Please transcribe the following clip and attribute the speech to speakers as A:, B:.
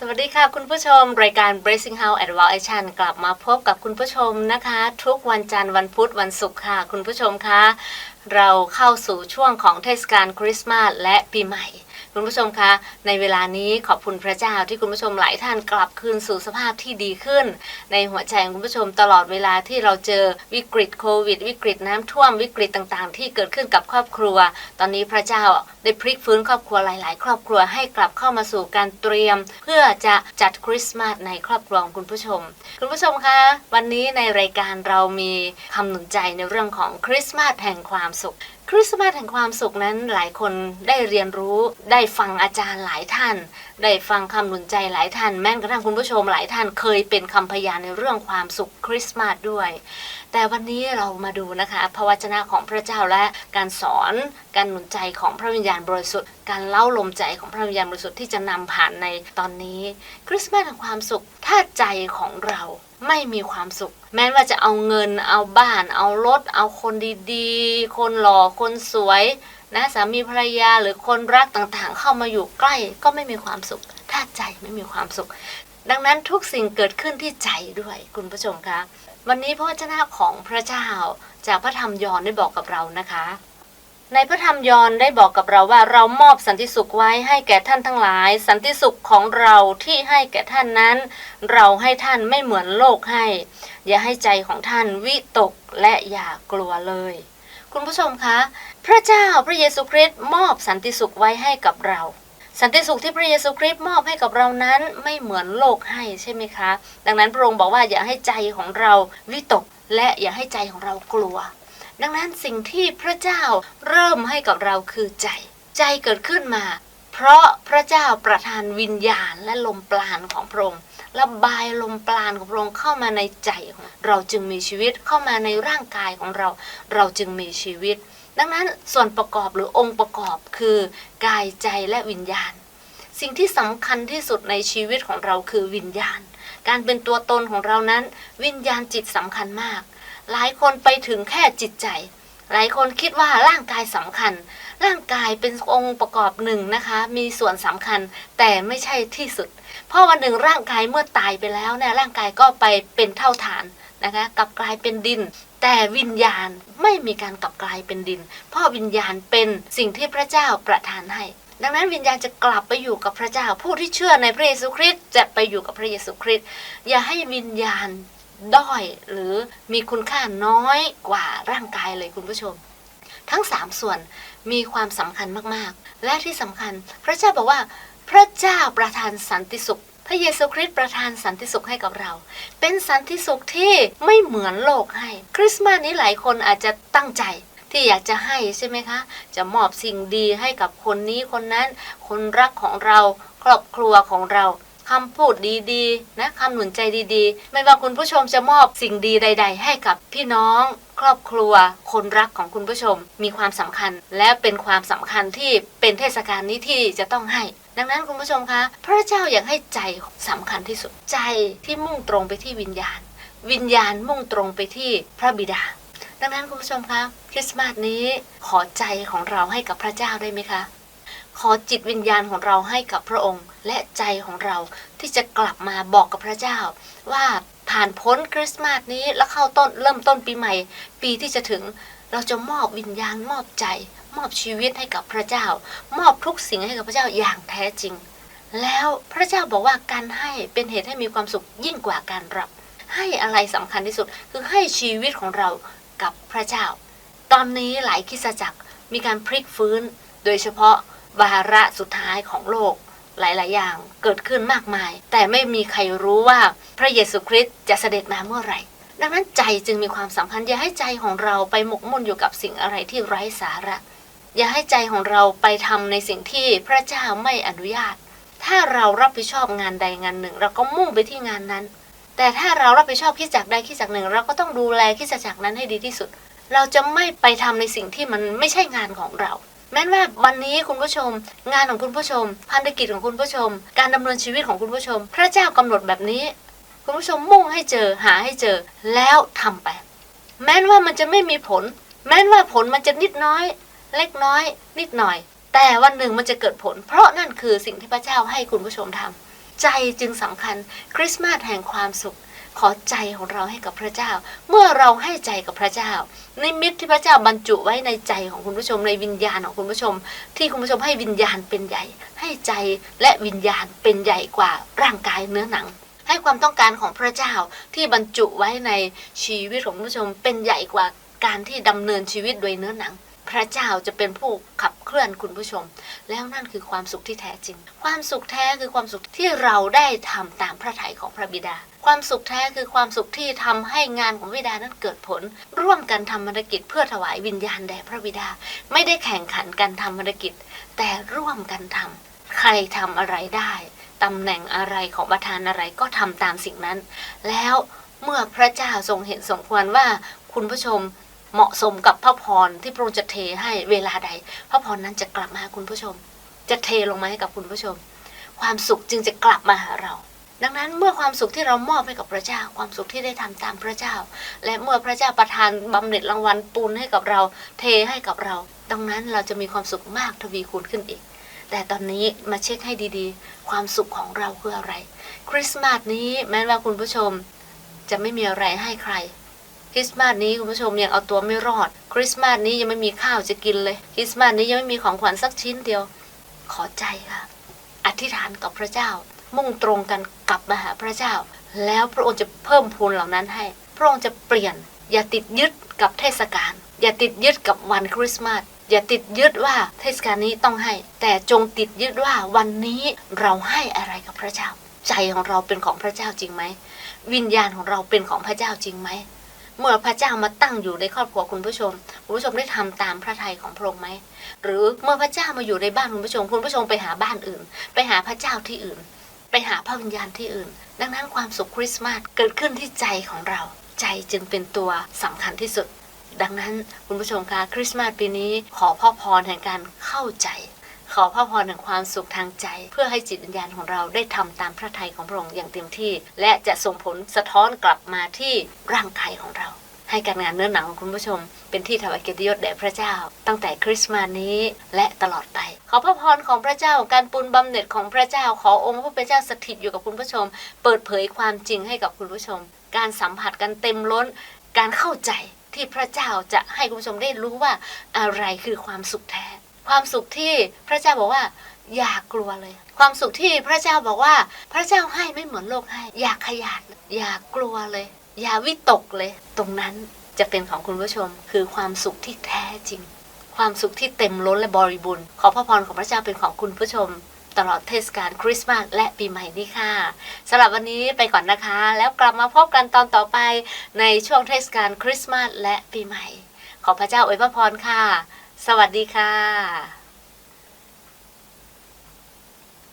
A: สวัสดีค่ะ คุณผู้ชม รายการ Bracing House Advanced กลับมาพบกับคุณผู้ชมนะคะ ทุกวันจันทร์วันพุธวันศุกร์ค่ะ คุณผู้ชมคะเราเข้าสู่ช่วงของเทศกาลคริสต์มาสและปีใหม่ คุณผู้ชมคะในเวลานี้ขอบคุณพระเจ้าที่คุณผู้ชมหลายท่านกลับคืนสู่สภาพที่ดีขึ้น ในหัวใจของคุณผู้ชมตลอดเวลาที่เราเจอวิกฤตโควิด วิกฤตน้ำท่วมวิกฤตต่างๆ ที่เกิดขึ้นกับครอบครัว ตอนนี้พระเจ้าได้พลิกฟื้นครอบครัวหลาย ๆ ครอบครัวให้กลับเข้ามาสู่การเตรียม เพื่อจะจัดคริสต์มาสในครอบครัวของคุณผู้ชม คุณผู้ชมคะวันนี้ในรายการเรามีคำหนุนใจในเรื่องของคริสต์มาสแห่งความสุขคริสต์มาสแห่งความสุขนั้นหลายคนได้เรียนรู้ได้ฟังอาจารย์หลายท่าน ได้ฟังคำหนุนใจหลายท่านแม้กระทั่งคุณผู้ชมหลายท่านเคยเป็นคำพยานในเรื่องความสุขคริสต์มาสด้วย แต่วันนี้เรามาดูนะคะพระวจนะของพระเจ้าและการสอนการหนุนใจของพระวิญญาณบริสุทธิ์ การเล่าลมใจของพระวิญญาณบริสุทธิ์ที่จะนำผ่านในตอนนี้ คริสต์มาสแห่งความสุขถ้าใจของเราไม่มีความสุข แม้ว่าจะเอาเงินเอาบ้าน เอารถ เอาคนดีๆ คนหล่อคนสวย นะสามีภรรยาหรือคนรักต่างๆ เข้ามาอยู่ใกล้ก็ไม่มีความสุข ถ้าใจไม่มีความสุข ดังนั้นทุกสิ่งเกิดขึ้นที่ใจด้วยคุณผู้ชมคะวันนี้พระวจนะของพระเจ้าจากพระธรรมยอห์นได้บอกกับเรานะคะ ในพระธรรมยอห์นได้บอกกับเราว่าเรามอบสันติสุขไว้ให้แก่ท่านทั้งหลาย สันติสุขของเราที่ให้แก่ท่านนั้น เราให้ท่านไม่เหมือนโลกให้ อย่าให้ใจของท่านวิตกและอย่ากลัวเลย คุณผู้ชมคะ พระเจ้าพระเยซูคริสต์มอบสันติสุขไว้ให้กับเรา สันติสุขที่พระเยซูคริสต์มอบให้กับเรานั้นไม่เหมือนโลกให้ใช่ไหมคะ ดังนั้นพระองค์บอกว่าอย่าให้ใจของเราวิตกและอย่าให้ใจของเรากลัว ดังนั้นสิ่งที่พระเจ้าเริ่มให้กับเราคือใจ ใจเกิดขึ้นมา เพราะพระเจ้าประทานวิญญาณและลมปราณของพระองค์ระบายลมปราณของพระองค์เข้ามาในใจของเราจึงมีชีวิตเข้ามาในร่างกายของเรา เราจึงมีชีวิต ดังนั้นส่วนประกอบหรือองค์ประกอบคือกายใจและวิญญาณ สิ่งที่สำคัญที่สุดในชีวิตของเราคือวิญญาณ การเป็นตัวตนของเรานั้น วิญญาณจิตสำคัญมาก หลายคนไปถึงแค่จิตใจ หลายคนคิดว่าร่างกายสำคัญ ร่างกายเป็นองค์ประกอบหนึ่งนะคะ มีส่วนสำคัญแต่ไม่ใช่ที่สุด เพราะวันหนึ่งร่างกายเมื่อตายไปแล้วเนี่ยร่างกายก็ไปเป็นเท่าฐานนะคะกลับกลายเป็นดิน แต่วิญญาณไม่มีการกลับกลายเป็นดิน เพราะวิญญาณเป็นสิ่งที่พระเจ้าประทานให้ดังนั้นวิญญาณจะกลับไปอยู่กับพระเจ้า ผู้ที่เชื่อในพระเยซูคริสต์จะไปอยู่กับพระเยซูคริสต์อย่าให้วิญญาณด้อยหรือมีคุณค่าน้อยกว่าร่างกายเลยคุณผู้ชม ทั้งสามส่วนมีความสำคัญมากๆ และที่สำคัญ พระเจ้าบอกว่า พระเจ้าประทานสันติสุข พระเยซูคริสต์ประทานสันติสุขให้กับเรา เป็นสันติสุขที่ไม่เหมือนโลกให้ คริสต์มาสนี้หลายคนอาจจะตั้งใจที่อยากจะให้ใช่ไหมคะ จะมอบสิ่งดีให้กับคนนี้คนนั้น คนรักของเราครอบครัวของเราคำพูดดีๆ นะคำหนุนใจดีๆ ไม่ว่าคุณผู้ชมจะมอบสิ่งดีใด ๆ ให้กับพี่น้อง ครอบครัวคนรักของคุณผู้ชมมีความสำคัญ และเป็นความสำคัญที่เป็นเทศกาลนี้ที่จะต้องให้ ดังนั้นคุณผู้ชมคะ พระเจ้าอยากให้ใจสำคัญที่สุด ใจที่มุ่งตรงไปที่วิญญาณ วิญญาณมุ่งตรงไปที่พระบิดา ดังนั้นคุณผู้ชมคะคริสต์มาสนี้ขอใจของเราให้กับพระเจ้าได้ไหมคะขอจิตวิญญาณของเราให้กับพระองค์ และใจของเราที่จะกลับมาบอกกับพระเจ้า ว่า ผ่านพ้นคริสต์มาสนี้แล้วเข้าต้นเริ่มต้นปีใหม่ ปีที่จะถึงเราจะมอบวิญญาณมอบใจ มอบชีวิตให้กับพระเจ้า มอบทุกสิ่งให้กับพระเจ้าอย่างแท้จริง แล้วพระเจ้าบอกว่าการให้เป็นเหตุให้มีความสุขยิ่งกว่าการรับ ให้อะไรสำคัญที่สุดคือให้ชีวิตของเรากับพระเจ้า ตอนนี้หลายคิสจักรมีการพลิกฟื้น โดยเฉพาะวาระสุดท้ายของโลก หลาย ๆ อย่างเกิดขึ้นมากมาย แต่ไม่มีใครรู้ว่าพระเยซูคริสต์จะเสด็จมาเมื่อไหร่ ดังนั้นใจจึงมีความสำคัญอย่าให้ใจของเราไปหมกมุ่นอยู่กับสิ่งอะไรที่ไร้สาระ อย่าให้ใจของเราไปทำในสิ่งที่พระเจ้าไม่อนุญาต ถ้าเรารับผิดชอบงานใดงานหนึ่ง เราก็มุ่งไปที่งานนั้น แต่ถ้าเรารับผิดชอบคิดจักรใดคิดจักรหนึ่ง เราก็ต้องดูแลคิดจักรนั้นให้ดีที่สุด เราจะไม่ไปทำในสิ่งที่มันไม่ใช่งานของเรา แม้ว่าวันนี้คุณผู้ชม งานของคุณผู้ชม พันธกิจของคุณผู้ชม การดำเนินชีวิตของคุณผู้ชม พระเจ้ากำหนดแบบนี้ คุณผู้ชมมุ่งให้เจอหาให้เจอแล้วทำไป แม้ว่ามันจะไม่มีผล แม้ว่าผลมันจะนิดน้อย เล็กน้อย นิดหน่อย แต่วันหนึ่งมันจะเกิดผล เพราะนั่นคือสิ่งที่พระเจ้าให้คุณผู้ชมทำใจจึงสำคัญคริสต์มาสแห่งความสุข ขอใจของเราให้กับพระเจ้า เมื่อเราให้ใจกับพระเจ้านิมิตที่พระเจ้าบรรจุไว้ในใจของคุณผู้ชมในวิญญาณของคุณผู้ชม ที่คุณผู้ชมให้วิญญาณเป็นใหญ่ ให้ใจและวิญญาณเป็นใหญ่กว่าร่างกายเนื้อหนัง ให้ความต้องการของพระเจ้าที่บรรจุไว้ในชีวิตของคุณผู้ชมเป็นใหญ่กว่าการที่ดำเนินชีวิตโดยเนื้อหนัง ระเจ้าจะเป็นผู้ขับเคลื่อนคุณผู้ชม แล้วนั่นคือความสุขที่แท้จริง ความสุขแท้คือความสุขที่เราได้ทำตามพระทัยของพระบิดา ความสุขแท้คือความสุขที่ทำให้งานของบิดานั้นเกิดผล ร่วมกันทำภารกิจเพื่อถวายวิญญาณแด่พระบิดา ไม่ได้แข่งขันกันทำภารกิจ แต่ร่วมกันทำใครทำอะไรได้ตำแหน่งอะไรของประธานอะไรก็ทำตามสิ่งนั้น แล้วเมื่อพระเจ้าทรงเห็นสมควรว่าคุณผู้ชม เหมาะสมกับพระพรที่พระองค์จะเทให้เวลาใด พระพรนั้นจะกลับมาคุณผู้ชม จะเทลงมาให้กับคุณผู้ชม ความสุขจึงจะกลับมาหาเรา ดังนั้นเมื่อความสุขที่เรามอบให้กับพระเจ้า ความสุขที่ได้ทำตามพระเจ้า และเมื่อพระเจ้าประทานบำเหน็จรางวัลปูนให้กับเรา เทให้กับเรา ดังนั้นเราจะมีความสุขมากทวีคูณขึ้นอีกแต่ตอนนี้มาเช็คให้ดีๆ ความสุขของเราคืออะไร คริสต์มาสนี้แม้ว่าคุณผู้ชมจะไม่มีอะไรให้ใคร ริสต์มาสนี้คุณผู้ชมยังเอาตัวไม่รอด คริสต์มาสนี้ยังไม่มีข้าวจะกินเลย คริสต์มาสนี้ยังไม่มีของขวัญสักชิ้นเดียว ขอใจค่ะ อธิษฐานกับพระเจ้า มุ่งตรงกันกลับมาหาพระเจ้า แล้วพระองค์จะเพิ่มพูนเหล่านั้นให้ พระองค์จะเปลี่ยน อย่าติดยึดกับเทศกาล อย่าติดยึดกับวันคริสต์มาส อย่าติดยึดว่าเทศกาลนี้ต้องให้ แต่จงติดยึดว่าวันนี้เราให้อะไรกับพระเจ้า ใจของเราเป็นของพระเจ้าจริงไหม วิญญาณของเราเป็นของพระเจ้าจริงไหม เมื่อพระเจ้ามาตั้งอยู่ในครอบครัวคุณผู้ชม คุณผู้ชมได้ทำตามพระทัยของพระองค์ไหม หรือเมื่อพระเจ้ามาอยู่ในบ้านคุณผู้ชม คุณผู้ชมไปหาบ้านอื่น ไปหาพระเจ้าที่อื่น ไปหาพระวิญญาณที่อื่น ดังนั้นความสุขคริสต์มาสเกิดขึ้นที่ใจของเรา ใจจึงเป็นตัวสำคัญที่สุด ดังนั้นคุณผู้ชมคะคริสต์มาสปีนี้ขอพ่อพรแห่งการเข้าใจ ขอพระพรแห่งความสุขทางใจ เพื่อให้จิตวิญญาณของเราได้ทำตามพระทัยของพระองค์อย่างเต็มที่ และจะส่งผลสะท้อนกลับมาที่ร่างกายของเรา ให้การงานเนื้อหนังของคุณผู้ชม เป็นที่ถวายเกียรติยศแด่พระเจ้า ตั้งแต่คริสต์มาสนี้และตลอดไป ขอพระพรของพระเจ้าการปุนบำเหน็จของพระเจ้าขอองค์พระผู้เป็นเจ้าสถิตอยู่กับคุณผู้ชม เปิดเผยความจริงให้กับคุณผู้ชม การสัมผัสกันเต็มล้น การเข้าใจที่พระเจ้าจะให้คุณผู้ชมได้รู้ว่าอะไรคือความสุขแท้ ความสุขที่พระเจ้าบอกว่า อย่ากลัวเลย ความสุขที่พระเจ้าบอกว่า พระเจ้าให้ไม่เหมือนโลกให้ อย่าขยาดอย่ากลัวเลย อย่าวิตกเลย ตรงนั้นจะเป็นของคุณผู้ชม คือความสุขที่แท้จริง ความสุขที่เต็มล้นและบริบูรณ์ขอพระพรของพระเจ้าเป็นของคุณผู้ชมตลอดเทศกาลคริสต์มาสและปีใหม่นี้ค่ะสำหรับวันนี้ไปก่อนนะคะ แล้วกลับมาพบกันตอนต่อไปในช่วงเทศกาลคริสต์มาสและปีใหม่ ขอพระเจ้าอวยพระพรค่ะ สวัสดีค่ะ